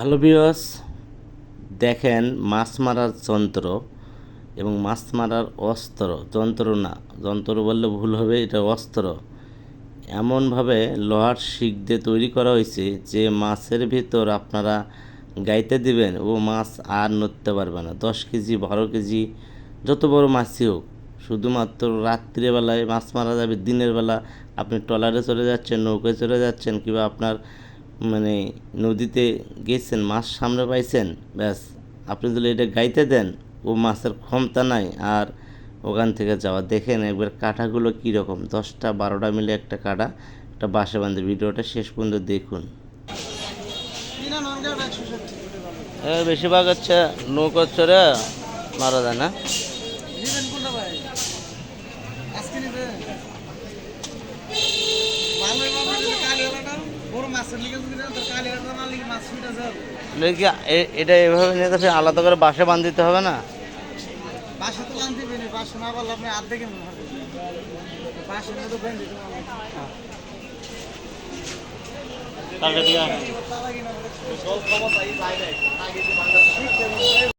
Hello বিয়স দেখেন মাছ মারার যন্ত্র এবং মাছ মারার অস্ত্র। যন্ত্র না, যন্ত্র বললে ভুল হবে, এটা অস্ত্র। এমনভাবে লোহার শিক দিয়ে তৈরি করা হয়েছে যে মাছের ভিতর আপনারা গাইতে দিবেন ও মাছ আর নড়তে পারবে না। দশ কেজি, বারো কেজি, যত বড় মাছই হোক, শুধুমাত্র রাত্রিবেলায় মাছ মারা যাবে, দিনের বেলা আপনি ট্রলারে চলে যাচ্ছেন, নৌকায় চলে যাচ্ছেন কিংবা আপনার মানে নদীতে গেছেন, মাছ সামনে পাইছেন, ব্যাস। আপনি যদি এটা গাইতে দেন, ও মাছের ক্ষমতা নাই। আর ওখান থেকে যাওয়া, দেখেন একবার কাঁটাগুলো কীরকম। দশটা, বারোটা মিলে একটা কাঁটা। একটা বাসে বাঁধে ভিডিওটা শেষ পর্যন্ত দেখুন। বেশিরভাগ হচ্ছে নৌকো চড়ে মারা যায় না? এটা এভাবে নিয়ে তো আলাদা করে বাসে বাঁধ দিতে হবে না? বাসে তো পারি বাসা না বললে আপনি আর্ধেকে হবে। বাসা না তো বেঁধে দিতে না।